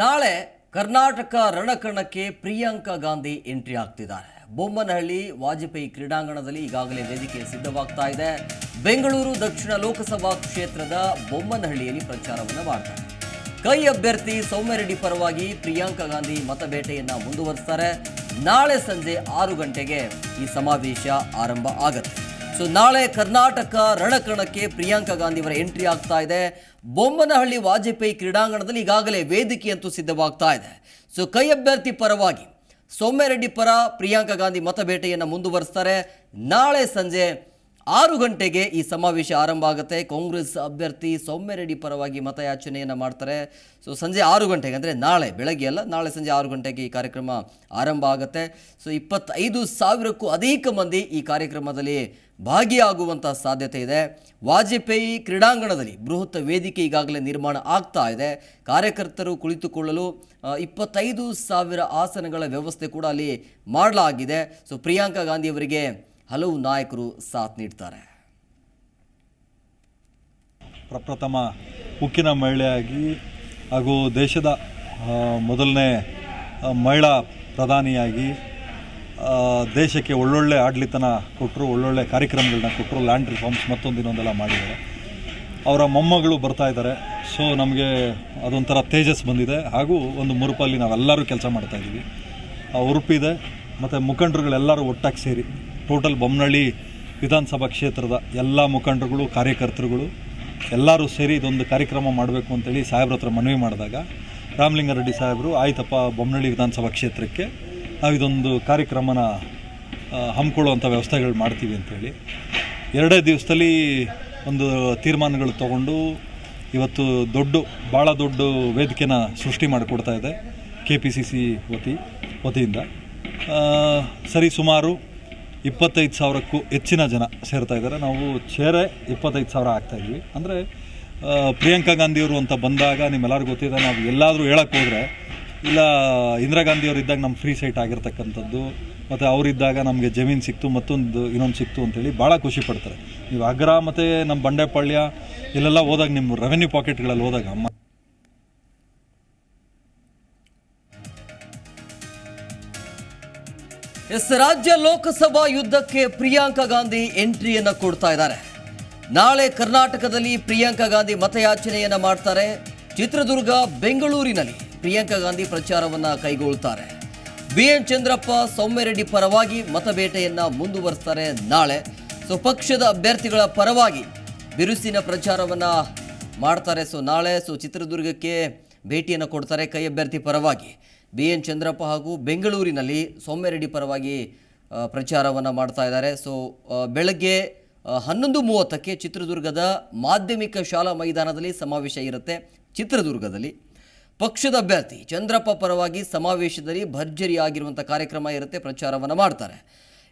ನಾಳೆ ಕರ್ನಾಟಕ ರಣಕಣಕ್ಕೆ ಪ್ರಿಯಾಂಕಾ ಗಾಂಧಿ ಎಂಟ್ರಿ ಆಗ್ತಿದ್ದಾರೆ. ಬೊಮ್ಮನಹಳ್ಳಿ ವಾಜಪೇಯಿ ಕ್ರೀಡಾಂಗಣದಲ್ಲಿ ಈಗಾಗಲೇ ವೇದಿಕೆ ಸಿದ್ಧವಾಗ್ತಾ ಇದೆ. ಬೆಂಗಳೂರು ದಕ್ಷಿಣ ಲೋಕಸಭಾ ಕ್ಷೇತ್ರದ ಬೊಮ್ಮನಹಳ್ಳಿಯಲ್ಲಿ ಪ್ರಚಾರವನ್ನು ಮಾಡ್ತಾರೆ. ಕೈ ಅಭ್ಯರ್ಥಿ ಸೌಮ್ಯರೆಡ್ಡಿ ಪರವಾಗಿ ಪ್ರಿಯಾಂಕಾ ಗಾಂಧಿ ಮತಬೇಟೆಯನ್ನು ಮುಂದುವರಿಸ್ತಾರೆ. ನಾಳೆ ಸಂಜೆ ಆರು ಗಂಟೆಗೆ ಈ ಸಮಾವೇಶ ಆರಂಭ ಆಗುತ್ತೆ. ಸೊ ನಾಳೆ ಕರ್ನಾಟಕ ರಣಕಣಕ್ಕೆ ಪ್ರಿಯಾಂಕಾ ಗಾಂಧಿ ಅವರ ಎಂಟ್ರಿ ಆಗ್ತಾ ಇದೆ. ಬೊಮ್ಮನಹಳ್ಳಿ ವಾಜಪೇಯಿ ಕ್ರೀಡಾಂಗಣದಲ್ಲಿ ಈಗಾಗಲೇ ವೇದಿಕೆ ಅಂತೂ ಸಿದ್ಧವಾಗ್ತಾ ಇದೆ. ಸೊ ಕೈ ಅಭ್ಯರ್ಥಿ ಪರವಾಗಿ ಸೌಮ್ಯರೆಡ್ಡಿ ಪರ ಪ್ರಿಯಾಂಕಾ ಗಾಂಧಿ ಮತಬೇಟೆಯನ್ನು ಮುಂದುವರಿಸ್ತಾರೆ. ನಾಳೆ ಸಂಜೆ ಆರು ಗಂಟೆಗೆ ಈ ಸಮಾವೇಶ ಆರಂಭ ಆಗುತ್ತೆ. ಕಾಂಗ್ರೆಸ್ ಅಭ್ಯರ್ಥಿ ಸೌಮ್ಯರೆಡ್ಡಿ ಪರವಾಗಿ ಮತಯಾಚನೆಯನ್ನು ಮಾಡ್ತಾರೆ. ಸೊ ಸಂಜೆ ಆರು ಗಂಟೆಗೆ ಅಂದರೆ ನಾಳೆ ಬೆಳಗ್ಗೆ ಅಲ್ಲ, ನಾಳೆ ಸಂಜೆ ಆರು ಗಂಟೆಗೆ ಈ ಕಾರ್ಯಕ್ರಮ ಆರಂಭ ಆಗುತ್ತೆ. ಸೊ ಇಪ್ಪತ್ತೈದು ಸಾವಿರಕ್ಕೂ ಅಧಿಕ ಮಂದಿ ಈ ಕಾರ್ಯಕ್ರಮದಲ್ಲಿ ಭಾಗಿಯಾಗುವಂಥ ಸಾಧ್ಯತೆ ಇದೆ. ವಾಜಪೇಯಿ ಕ್ರೀಡಾಂಗಣದಲ್ಲಿ ಬೃಹತ್ ವೇದಿಕೆ ಈಗಾಗಲೇ ನಿರ್ಮಾಣ ಆಗ್ತಾ ಇದೆ. ಕಾರ್ಯಕರ್ತರು ಕುಳಿತುಕೊಳ್ಳಲು ಇಪ್ಪತ್ತೈದು ಸಾವಿರ ಆಸನಗಳ ವ್ಯವಸ್ಥೆ ಕೂಡ ಅಲ್ಲಿ ಮಾಡಲಾಗಿದೆ. ಸೊ ಪ್ರಿಯಾಂಕಾ ಗಾಂಧಿ ಅವರಿಗೆ ಹಲವು ನಾಯಕರು ಸಾಥ್ ನೀಡ್ತಾರೆ. ಪ್ರಪ್ರಥಮ ಉಕ್ಕಿನ ಮಹಿಳೆಯಾಗಿ ಹಾಗೂ ದೇಶದ ಮೊದಲನೇ ಮಹಿಳಾ ಪ್ರಧಾನಿಯಾಗಿ ದೇಶಕ್ಕೆ ಒಳ್ಳೊಳ್ಳೆ ಆಡಳಿತನ ಕೊಟ್ಟರು, ಒಳ್ಳೊಳ್ಳೆ ಕಾರ್ಯಕ್ರಮಗಳನ್ನ ಕೊಟ್ಟರು ಲ್ಯಾಂಡ್ ರಿಫಾರ್ಮ್ಸ್ ಮತ್ತೊಂದು ಇನ್ನೊಂದೆಲ್ಲ ಮಾಡಿದ್ದಾರೆ. ಅವರ ಮೊಮ್ಮಗಳು ಬರ್ತಾ ಇದ್ದಾರೆ. ಸೊ ನಮಗೆ ಅದೊಂಥರ ತೇಜಸ್ ಬಂದಿದೆ. ಹಾಗೂ ಒಂದು ಮುರುಪಲ್ಲಿ ನಾವೆಲ್ಲರೂ ಕೆಲಸ ಮಾಡ್ತಾ ಇದ್ದೀವಿ. ಆ ಉರುಪಿದೆ ಮತ್ತು ಮುಖಂಡರುಗಳೆಲ್ಲರೂ ಒಟ್ಟಾಗಿ ಸೇರಿ ಟೋಟಲ್ ಬೊಮ್ಮನಹಳ್ಳಿ ವಿಧಾನಸಭಾ ಕ್ಷೇತ್ರದ ಎಲ್ಲ ಮುಖಂಡರುಗಳು, ಕಾರ್ಯಕರ್ತರುಗಳು ಎಲ್ಲರೂ ಸೇರಿ ಇದೊಂದು ಕಾರ್ಯಕ್ರಮ ಮಾಡಬೇಕು ಅಂತೇಳಿ ಸಾಹೇಬ್ರ ಹತ್ರ ಮನವಿ ಮಾಡಿದಾಗ ರಾಮಲಿಂಗಾರೆಡ್ಡಿ ಸಾಹೇಬರು, ಆಯ್ತಪ್ಪ ಬೊಮ್ಮನಹಳ್ಳಿ ವಿಧಾನಸಭಾ ಕ್ಷೇತ್ರಕ್ಕೆ ನಾವು ಇದೊಂದು ಕಾರ್ಯಕ್ರಮನ ಹಮ್ಮಿಕೊಳ್ಳುವಂಥ ವ್ಯವಸ್ಥೆಗಳು ಮಾಡ್ತೀವಿ ಅಂತೇಳಿ. ಎರಡೇ ದಿವಸದಲ್ಲಿ ಒಂದು ತೀರ್ಮಾನಗಳು ತಗೊಂಡು ಇವತ್ತು ದೊಡ್ಡ ಭಾಳ ದೊಡ್ಡ ವೇದಿಕೆನ ಸೃಷ್ಟಿ ಮಾಡಿಕೊಡ್ತಾ ಇದೆ ಕೆ ಪಿ ಸಿ ಸಿ ವತಿ, ವತಿಯಿಂದ. ಸರಿ, ಸುಮಾರು ಇಪ್ಪತ್ತೈದು ಸಾವಿರಕ್ಕೂ ಹೆಚ್ಚಿನ ಜನ ಸೇರ್ತಾ ಇದ್ದಾರೆ. ನಾವು ಚೇರೆ ಇಪ್ಪತ್ತೈದು ಸಾವಿರ ಆಗ್ತಾ ಇದ್ವಿ. ಅಂದರೆ ಪ್ರಿಯಾಂಕಾ ಗಾಂಧಿಯವರು ಅಂತ ಬಂದಾಗ ನಿಮ್ಮೆಲ್ಲರಿಗೂ ಗೊತ್ತಿದೆ, ನಾವು ಎಲ್ಲಾದರೂ ಹೇಳಕ್ಕೆ ಹೋದರೆ, ಇಲ್ಲ, ಇಂದಿರಾ ಗಾಂಧಿಯವರು ಇದ್ದಾಗ ನಮ್ಮ ಫ್ರೀ ಸೈಟ್ ಆಗಿರ್ತಕ್ಕಂಥದ್ದು, ಮತ್ತು ಅವರಿದ್ದಾಗ ನಮಗೆ ಜಮೀನು ಸಿಕ್ತು, ಮತ್ತೊಂದು ಇನ್ನೊಂದು ಸಿಕ್ತು ಅಂತೇಳಿ ಭಾಳ ಖುಷಿ ಪಡ್ತಾರೆ. ನೀವು ಅಗ್ರ ಮತ್ತು ನಮ್ಮ ಬಂಡೆಪಾಳ್ಯ ಇಲ್ಲೆಲ್ಲ ಹೋದಾಗ ನಿಮ್ಮ ರೆವೆನ್ಯೂ ಪಾಕೆಟ್ಗಳಲ್ಲಿ ಹೋದಾಗ ಅಮ್ಮ ಎಸ್, ರಾಜ್ಯ ಲೋಕಸಭಾ ಯುದ್ಧಕ್ಕೆ ಪ್ರಿಯಾಂಕಾ ಗಾಂಧಿ ಎಂಟ್ರಿಯನ್ನು ಕೊಡ್ತಾ ಇದ್ದಾರೆ. ನಾಳೆ ಕರ್ನಾಟಕದಲ್ಲಿ ಪ್ರಿಯಾಂಕಾ ಗಾಂಧಿ ಮತಯಾಚನೆಯನ್ನು ಮಾಡ್ತಾರೆ. ಚಿತ್ರದುರ್ಗ, ಬೆಂಗಳೂರಿನಲ್ಲಿ ಪ್ರಿಯಾಂಕಾ ಗಾಂಧಿ ಪ್ರಚಾರವನ್ನು ಕೈಗೊಳ್ತಾರೆ. ಬಿ ಎನ್ ಚಂದ್ರಪ್ಪ ಸೌಮ್ಯರೆಡ್ಡಿ ಪರವಾಗಿ ಮತಬೇಟೆಯನ್ನ ಮುಂದುವರಿಸ್ತಾರೆ ನಾಳೆ. ಸೊ, ಪಕ್ಷದ ಅಭ್ಯರ್ಥಿಗಳ ಪರವಾಗಿ ಬಿರುಸಿನ ಪ್ರಚಾರವನ್ನ ಮಾಡ್ತಾರೆ. ಸೊ, ನಾಳೆ, ಸೊ, ಚಿತ್ರದುರ್ಗಕ್ಕೆ ಭೇಟಿಯನ್ನು ಕೊಡ್ತಾರೆ ಕೈ ಅಭ್ಯರ್ಥಿ ಪರವಾಗಿ. ಬಿ ಎನ್ ಚಂದ್ರಪ್ಪ ಹಾಗೂ ಬೆಂಗಳೂರಿನಲ್ಲಿ ಸೌಮ್ಯರೆಡ್ಡಿ ಪರವಾಗಿ ಪ್ರಚಾರವನ್ನು ಮಾಡ್ತಾ ಇದ್ದಾರೆ. ಸೊ ಬೆಳಗ್ಗೆ ಹನ್ನೊಂದು ಮೂವತ್ತಕ್ಕೆ ಚಿತ್ರದುರ್ಗದ ಮಾಧ್ಯಮಿಕ ಶಾಲಾ ಮೈದಾನದಲ್ಲಿ ಸಮಾವೇಶ ಇರುತ್ತೆ. ಚಿತ್ರದುರ್ಗದಲ್ಲಿ ಪಕ್ಷದ ಅಭ್ಯರ್ಥಿ ಚಂದ್ರಪ್ಪ ಪರವಾಗಿ ಸಮಾವೇಶದಲ್ಲಿ ಭರ್ಜರಿಯಾಗಿರುವಂಥ ಕಾರ್ಯಕ್ರಮ ಇರುತ್ತೆ, ಪ್ರಚಾರವನ್ನು ಮಾಡ್ತಾರೆ.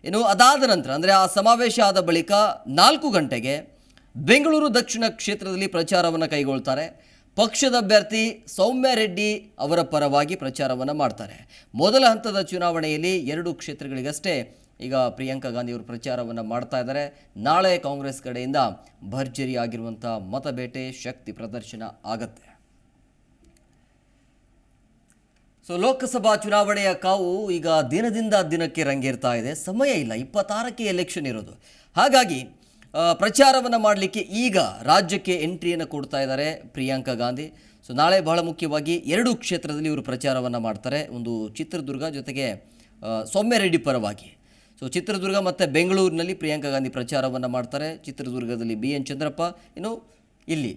ಇನ್ನು ಅದಾದ ನಂತರ, ಅಂದರೆ ಆ ಸಮಾವೇಶ ಆದ ಬಳಿಕ ನಾಲ್ಕು ಗಂಟೆಗೆ ಬೆಂಗಳೂರು ದಕ್ಷಿಣ ಕ್ಷೇತ್ರದಲ್ಲಿ ಪ್ರಚಾರವನ್ನು ಕೈಗೊಳ್ತಾರೆ. ಪಕ್ಷದ ಅಭ್ಯರ್ಥಿ ಸೌಮ್ಯ ರೆಡ್ಡಿ ಅವರ ಪರವಾಗಿ ಪ್ರಚಾರವನ್ನು ಮಾಡ್ತಾರೆ. ಮೊದಲ ಹಂತದ ಚುನಾವಣೆಯಲ್ಲಿ ಎರಡು ಕ್ಷೇತ್ರಗಳಿಗಷ್ಟೇ ಈಗ ಪ್ರಿಯಾಂಕಾ ಗಾಂಧಿ ಅವರು ಪ್ರಚಾರವನ್ನು ಮಾಡ್ತಾ ಇದ್ದಾರೆ. ನಾಳೆ ಕಾಂಗ್ರೆಸ್ ಕಡೆಯಿಂದ ಭರ್ಜರಿ ಆಗಿರುವಂಥ ಮತಬೇಟೆ ಶಕ್ತಿ ಪ್ರದರ್ಶನ ಆಗತ್ತೆ. ಸೊ ಲೋಕಸಭಾ ಚುನಾವಣೆಯ ಕಾವು ಈಗ ದಿನದಿಂದ ದಿನಕ್ಕೆ ರಂಗೇರ್ತಾ ಇದೆ. ಸಮಯ ಇಲ್ಲ, ಇಪ್ಪತ್ತಾರಕ್ಕೆ ಎಲೆಕ್ಷನ್ ಇರೋದು. ಹಾಗಾಗಿ ಪ್ರಚಾರವನ್ನು ಮಾಡಲಿಕ್ಕೆ ಈಗ ರಾಜ್ಯಕ್ಕೆ ಎಂಟ್ರಿಯನ್ನು ಕೊಡ್ತಾ ಇದ್ದಾರೆ ಪ್ರಿಯಾಂಕಾ ಗಾಂಧಿ. ಸೊ ನಾಳೆ ಬಹಳ ಮುಖ್ಯವಾಗಿ ಎರಡು ಕ್ಷೇತ್ರದಲ್ಲಿ ಇವರು ಪ್ರಚಾರವನ್ನು ಮಾಡ್ತಾರೆ. ಒಂದು ಚಿತ್ರದುರ್ಗ ಜೊತೆಗೆ ಸೌಮ್ಯರೆಡ್ಡಿ ಸೌಮ್ಯ ರೆಡ್ಡಿ ಪರವಾಗಿ. ಸೊ ಚಿತ್ರದುರ್ಗ ಮತ್ತು ಬೆಂಗಳೂರಿನಲ್ಲಿ ಪ್ರಿಯಾಂಕಾ ಗಾಂಧಿ ಪ್ರಚಾರವನ್ನು ಮಾಡ್ತಾರೆ. ಚಿತ್ರದುರ್ಗದಲ್ಲಿ ಬಿ ಎನ್ ಚಂದ್ರಪ್ಪ. ಇನ್ನು ಇಲ್ಲಿ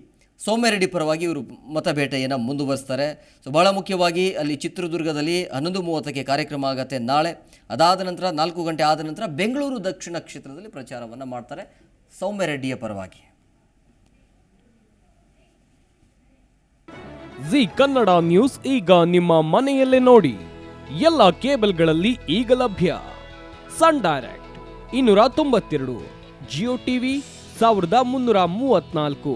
ಸೌಮ್ಯರೆಡ್ಡಿ ಪರವಾಗಿ ಇವರು ಮತಬೇಟೆಯನ್ನು ಮುಂದುವರಿಸ್ತಾರೆ. ಸೊ ಬಹಳ ಮುಖ್ಯವಾಗಿ ಅಲ್ಲಿ ಚಿತ್ರದುರ್ಗದಲ್ಲಿ ಹನ್ನೊಂದು ಮೂವತ್ತಕ್ಕೆ ಕಾರ್ಯಕ್ರಮ ಆಗುತ್ತೆ ನಾಳೆ. ಅದಾದ ನಂತರ ನಾಲ್ಕು ಗಂಟೆ ಆದ ನಂತರ ಬೆಂಗಳೂರು ದಕ್ಷಿಣ ಕ್ಷೇತ್ರದಲ್ಲಿ ಪ್ರಚಾರವನ್ನು ಮಾಡ್ತಾರೆ ಸೌಮ್ಯರೆಡ್ಡಿಯ ಪರವಾಗಿ. ಜಿ ಕನ್ನಡ ನ್ಯೂಸ್ ಈಗ ನಿಮ್ಮ ಮನೆಯಲ್ಲೇ ನೋಡಿ. ಎಲ್ಲ ಕೇಬಲ್ಗಳಲ್ಲಿ ಈಗ ಲಭ್ಯ. ಸನ್ ಡೈರೆಕ್ಟ್ ಇನ್ನೂರ ತೊಂಬತ್ತೆರಡು, ಜಿಯೋ ಟಿವಿ ಸಾವಿರದ ಮುನ್ನೂರ ಮೂವತ್ನಾಲ್ಕು